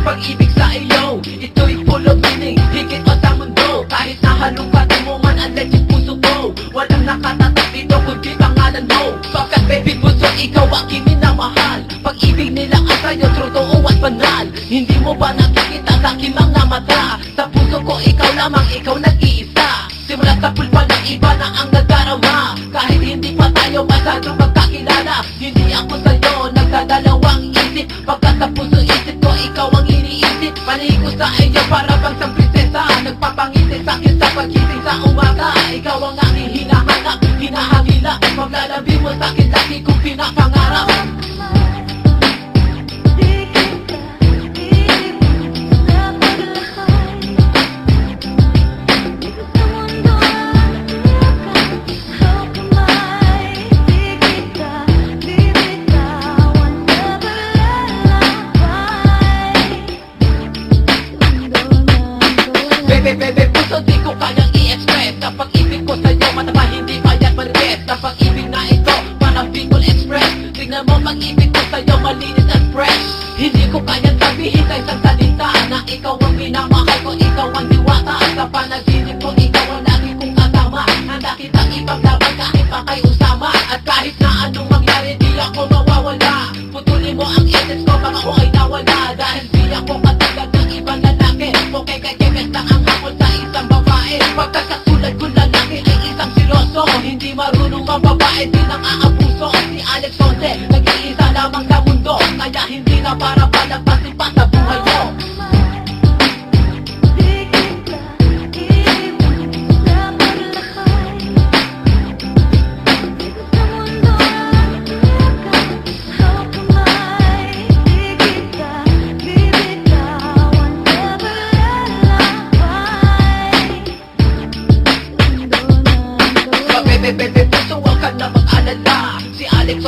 aking pag-ibig sa iyo. Ito'y full of meaning, higit pa sa mundo. Kahit na halungkat mo man ang legit puso ko Walang nakatatak dito kundi pangalan mo. Pagkat baby puso, ikaw aking minamahal? Pag-ibig nila ang sa'yo, totoo at banal. Hindi mo ba nakikita sa aking mga mata? Sa puso ko, ikaw lamang, ikaw nag-iisa. Simula sa pulpa ng iba na ang nadarama Kahit hindi pa tayo masyado magkakilala Hindi ako sa'yo nagdadalawang isip. Pagkat pagising sa umaga Ikaw ang aking hinahanap, hinahangila Paglalabi mo sa akin lagi kong pinapangarap Di kita kamay Di ko kayang i-express. Kapag ibig ko sa'yo, mataba hindi payat manifest Kapag ibig na ito, parang Bicol Express. Tingnan mo pag-ibig ko sa'yo, malinis at fresh. Hindi ko kayang sabihin sa isang salita Na ikaw ang minamahal ko, ikaw Hindi marunong mababae, di nang aabuso. Si Alex Ponce, nag-iisa lamang sa mundo. Kaya hindi na para palagpasin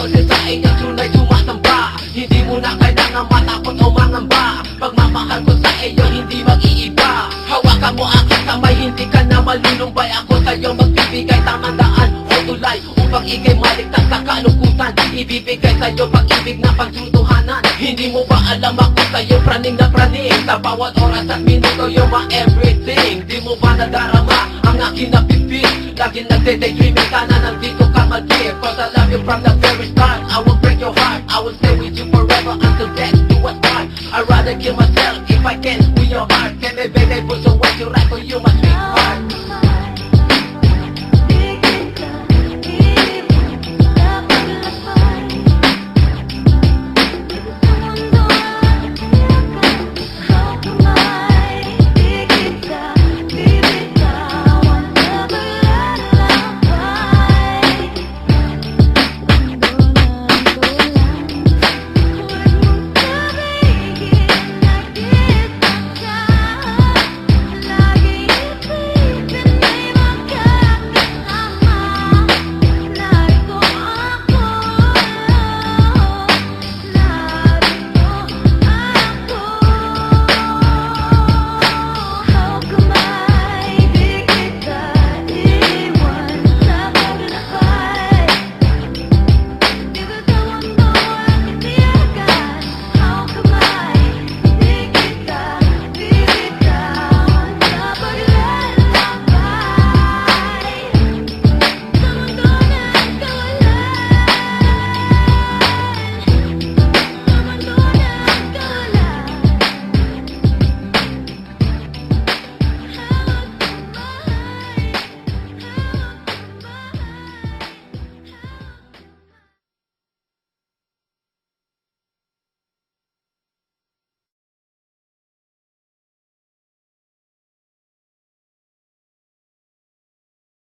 Ponce sa inyong tunay sumasamba Hindi mo na kailangan matakot o mangamba. Pagmamahal ko sa iyo hindi mag-iiba. Hawakan mo aking kamay hindi ka na malulumbay Ako sa'yo magbibigay tamang daan o tulay. Upang ikay maligtas sa kalungkutan Ibibigay sa'yo pag-ibig na pagtutuhanan. Hindi mo ba alam ako sa'yo praning na praning. Sa bawat oras at minuto you're my everything. Di mo ba nadarama ang aking napipil? Lagi nagde-daydreaming sana nandito I'm a kid Cause I love you from the very start. I will break your heart. I will stay with you forever until death do us part. I'd rather kill myself if I can't win your heart. Can me baby put some words to right for you my sweetheart.